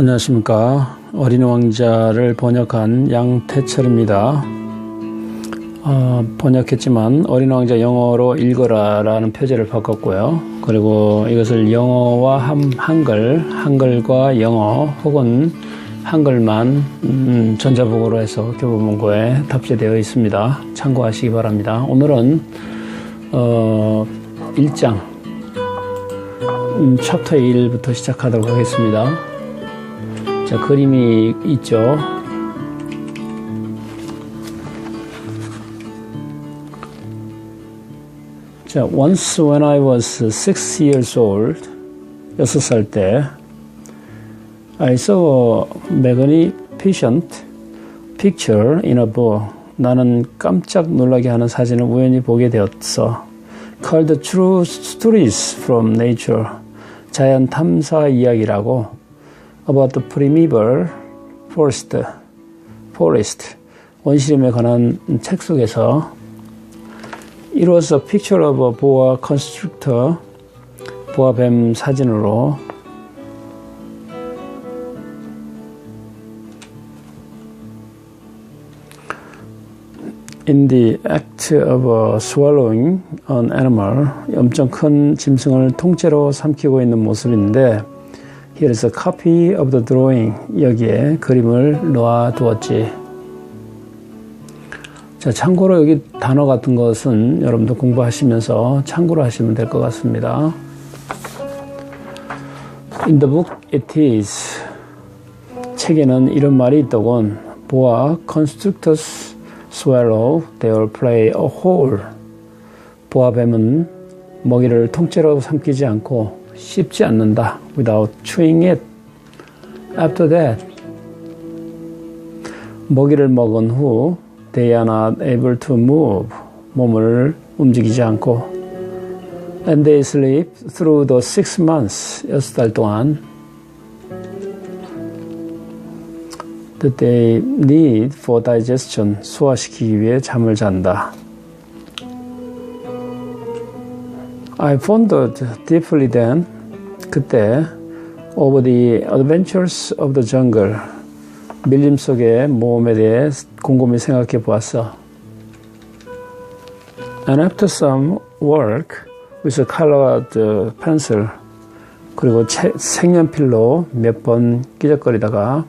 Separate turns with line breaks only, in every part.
안녕하십니까. 어린 왕자를 번역한 양태철입니다. 어, 번역했지만 어린 왕자 영어로 읽어라 라는 표제를 바꿨고요. 그리고 이것을 영어와 한, 한글, 한글과 영어 혹은 한글만 음, 전자복으로 해서 교보문고에 탑재되어 있습니다. 참고하시기 바랍니다. 오늘은 어, 1장 음, 챕터 1부터 시작하도록 하겠습니다. 자, 그림이 있죠. 자, once when I was six years old, 여섯 살 때, I saw a magnificent picture in a book. 나는 깜짝 놀라게 하는 사진을 우연히 보게 되었어. Called True Stories from Nature. 자연 탐사 이야기라고. About the primeval forest. forest. 원시림에 관한 책 속에서 It was a picture of a boa constrictor. 보아 뱀 사진으로 in the act of swallowing an animal, 엄청 큰 짐승을 통째로 삼키고 있는 모습인데, a copy of the drawing. 여기에 그림을 놓아 두었지. 자, 참고로 여기 단어 같은 것은 여러분도 공부하시면서 참고로 하시면 될 것 같습니다. In the book it is. 책에는 이런 말이 있더군. 보아 constrictors swallow, they will play a hole. 보아뱀은 먹이를 통째로 삼키지 않고 씹지 않는다. without chewing it. After that, 먹이를 먹은 후 they are not able to move. 몸을 움직이지 않고 and they sleep through the six months. 여섯 달 동안 that they need for digestion, 소화시키기 위해 잠을 잔다. I pondered deeply then, 그때, over the adventures of the jungle, 밀림 속의 모험에 대해 곰곰이 생각해 보았어. And after some work with a colored pencil, 그리고 색연필로 몇 번 끼적거리다가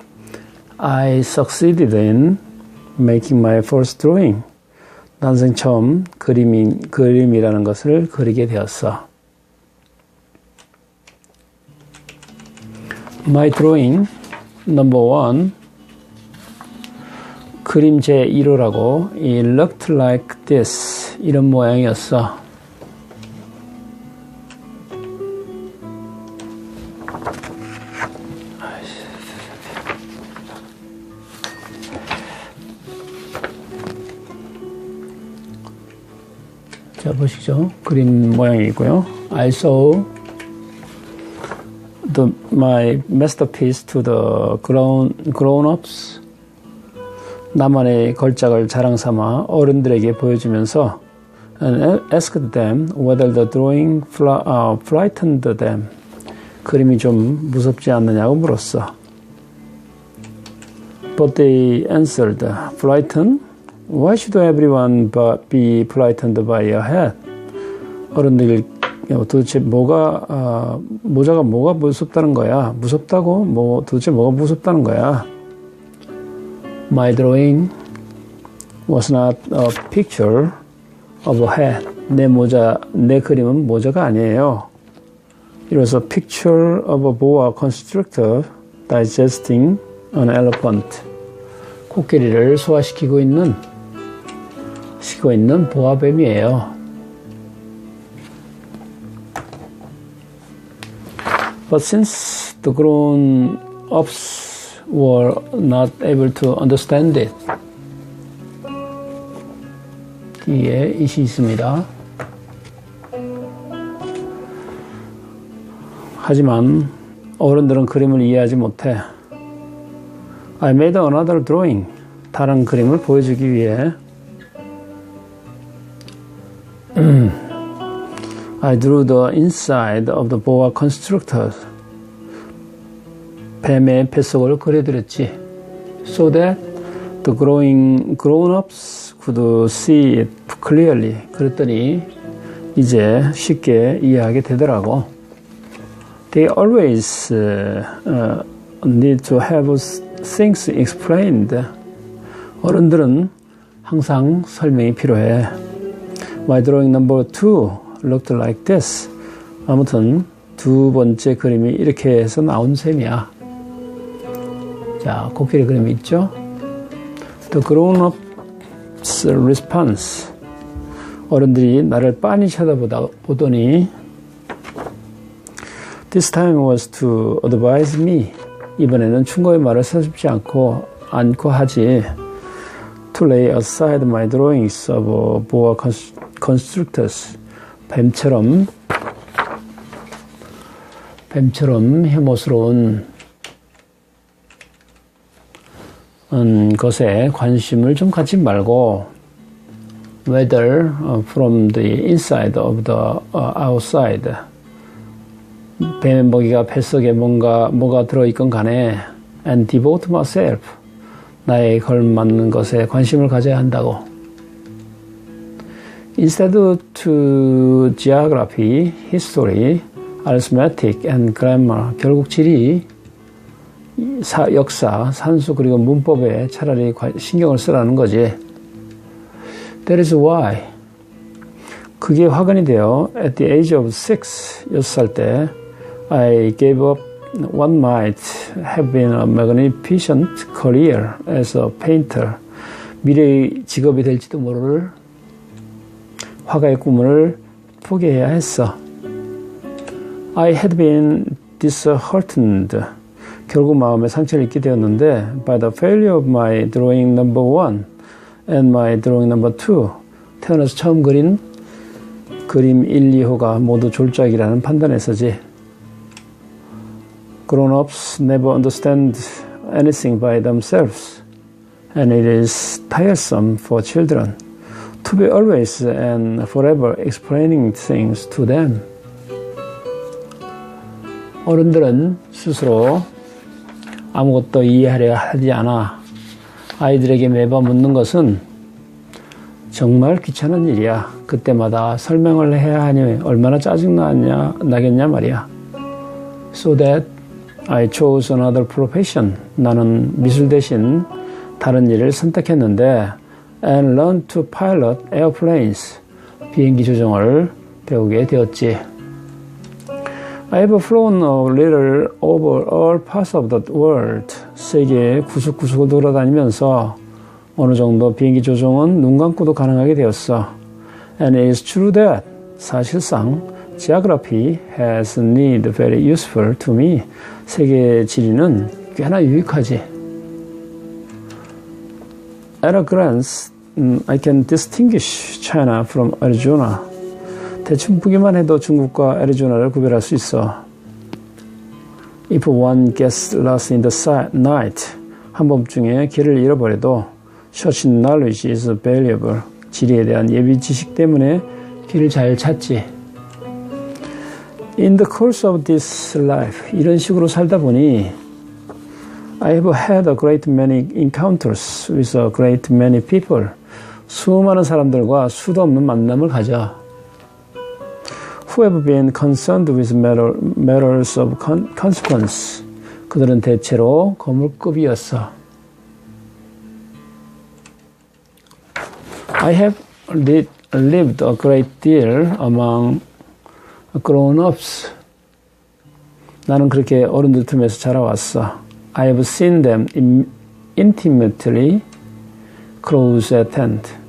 I succeeded in making my first drawing. 난생 처음 그림이, 그림이라는 것을 그리게 되었어. My drawing number one 그림 제 1호라고 It looked like this 이런 모양이었어. 자 보시죠. 그림 모양이 있고요. I saw the, my masterpiece to the grown, grown-ups. 나만의 걸작을 자랑 삼아 어른들에게 보여주면서 and asked them whether the drawing uh, frightened them. 그림이 좀 무섭지 않느냐고 물었어. But they answered, frightened? Why should everyone be frightened by a hat? 어른들 도대체 뭐가 아, 모자가 뭐가 무섭다는 거야? 무섭다고? 뭐 도대체 뭐가 무섭다는 거야? My drawing was not a picture of a hat. 내 모자, 내 그림은 모자가 아니에요. It was a picture of a boa constrictor digesting an elephant. 코끼리를 소화시키고 있는 쉬고 있는 보아뱀이에요. But since the grown-ups were not able to understand it, 뒤에 이시 있습니다. 하지만 어른들은 그림을 이해하지 못해. I made another drawing. 다른 그림을 보여주기 위해 I drew the inside of the boa constrictor. 뱀의 뱃속을 그려드렸지. So that the growing grown-ups could see it clearly. 그랬더니 이제 쉽게 이해하게 되더라고. They always uh, need to have things explained. 어른들은 항상 설명이 필요해. My drawing number two looked like this. 아무튼 두 번째 그림이 이렇게 해서 나온 셈이야. 자, 코끼리 그림이 있죠? The grown-up's response. 어른들이 나를 빤히 쳐다보다 보더니 This time was to advise me. 이번에는 충고의 말을 서슴지 않고 않고 하지. To lay aside my drawings of boa constrictors. 뱀처럼 뱀처럼 혐오스러운 것에 관심을 좀 갖지 말고 whether from the inside of the outside. 뱀의 먹이가 뱃속에 뭔가 뭐가 들어있건 간에 and devote myself. 나에 걸맞는 것에 관심을 가져야 한다고 instead to geography, history, arithmetic and grammar 결국 지리 사, 역사, 산수 그리고 문법에 차라리 신경을 쓰라는 거지. That is why 그게 화근이 되어 at the age of six 여섯 살때 I gave up what might have been a magnificent career as a painter. 미래의 직업이 될지도 모를 화가의 꿈을 포기해야 했어. I had been disheartened. 결국 마음에 상처를 입게 되었는데 by the failure of my drawing number one and my drawing number two 태어나서 처음 그린 그림 1, 2호가 모두 졸작이라는 판단에서지 grown-ups never understand anything by themselves, and it is tiresome for children to be always and forever explaining things to them. 어른들은 스스로 아무것도 이해하려 하지 않아 아이들에게 매번 묻는 것은 정말 귀찮은 일이야. 그때마다 설명을 해야 하니 얼마나 짜증나냐, 나겠냐 말이야. So that I chose another profession. 나는 미술 대신 다른 일을 선택했는데 and learned to pilot airplanes. 비행기 조종을 배우게 되었지. I have flown a little over all parts of the world. 세계 구석구석을 돌아다니면서 어느 정도 비행기 조종은 눈 감고도 가능하게 되었어. And it is true that 사실상 geography has need very useful to me. 세계 지리는 꽤나 유익하지. At a glance, I can distinguish China from Arizona. 대충 보기만 해도 중국과 애리조나를 구별할 수 있어. If one gets lost in the night, 한밤중에 길을 잃어버려도 such knowledge is valuable. 지리에 대한 예비 지식 때문에 길을 잘 찾지. In the course of this life, 이런 식으로 살다 보니 I have had a great many encounters with a great many people. 수많은 사람들과 수도 없는 만남을 가져. Who have been concerned with matter, matters of consequence. 그들은 대체로 거물급이었어. I have lived a great deal among grown-ups. 나는 그렇게 어른들 틈에서 자라왔어. I have seen them intimately close at hand.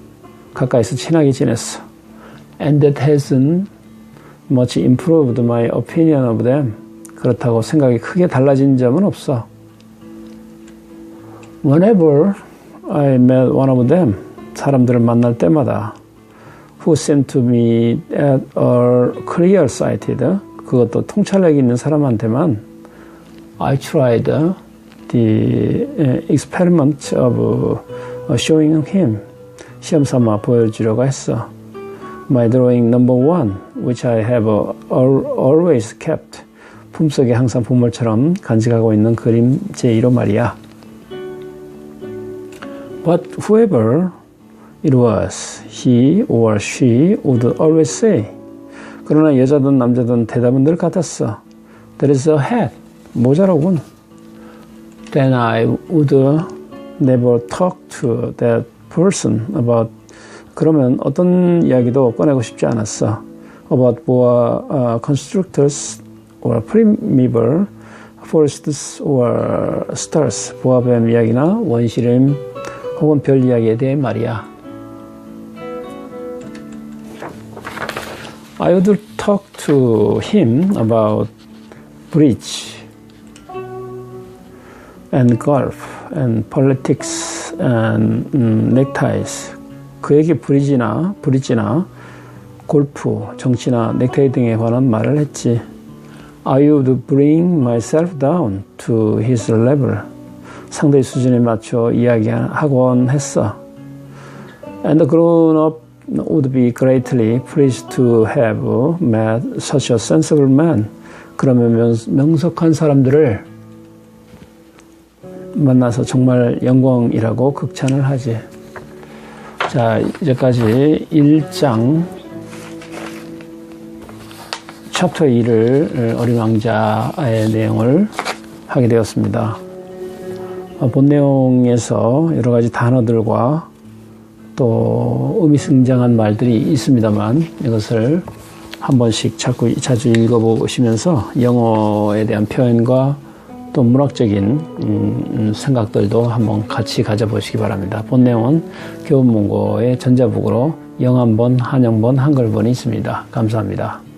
가까이서 친하게 지냈어. And that hasn't much improved my opinion of them. 그렇다고 생각이 크게 달라진 점은 없어. Whenever I met one of them, 사람들을 만날 때마다 who seemed to me at all clear-sighted, 그것도 통찰력 있는 사람한테만 I tried the experiment of showing him, 시험 삼아 보여주려고 했어. My drawing number one, which I have always kept, 품속에 항상 보물처럼 간직하고 있는 그림 제1호 말이야. But whoever it was, he or she would always say. 그러나 여자든 남자든 대답은 늘 같았어. There is a hat. 모자라군. Then I would never talk to that person about 그러면 어떤 이야기도 꺼내고 싶지 않았어. About boa uh, constrictors or primeval forests or stars. 보아뱀 이야기나 원시림 혹은 별 이야기에 대해 말이야. I would talk to him about bridge and golf and politics and um, neckties. 그에게 브리지나 브릿지나 골프, 정치나 넥타이 등에 관한 말을 했지. I would bring myself down to his level. 상대의 수준에 맞춰 이야기하곤 했어. And the grown-up would be greatly pleased to have met such a sensible man. 그러면 명, 명석한 사람들을 만나서 정말 영광이라고 극찬을 하지. 자, 이제까지 1장 챕터 2를 어린 왕자의 내용을 하게 되었습니다. 어, 본 내용에서 여러 가지 단어들과 또 의미승장한 말들이 있습니다만 이것을 한 번씩 자꾸 자주 읽어보시면서 영어에 대한 표현과 또 문학적인 음, 생각들도 한번 같이 가져보시기 바랍니다. 본 내용은 교훈문고의 전자북으로 영한본, 한영본, 한글본이 있습니다. 감사합니다.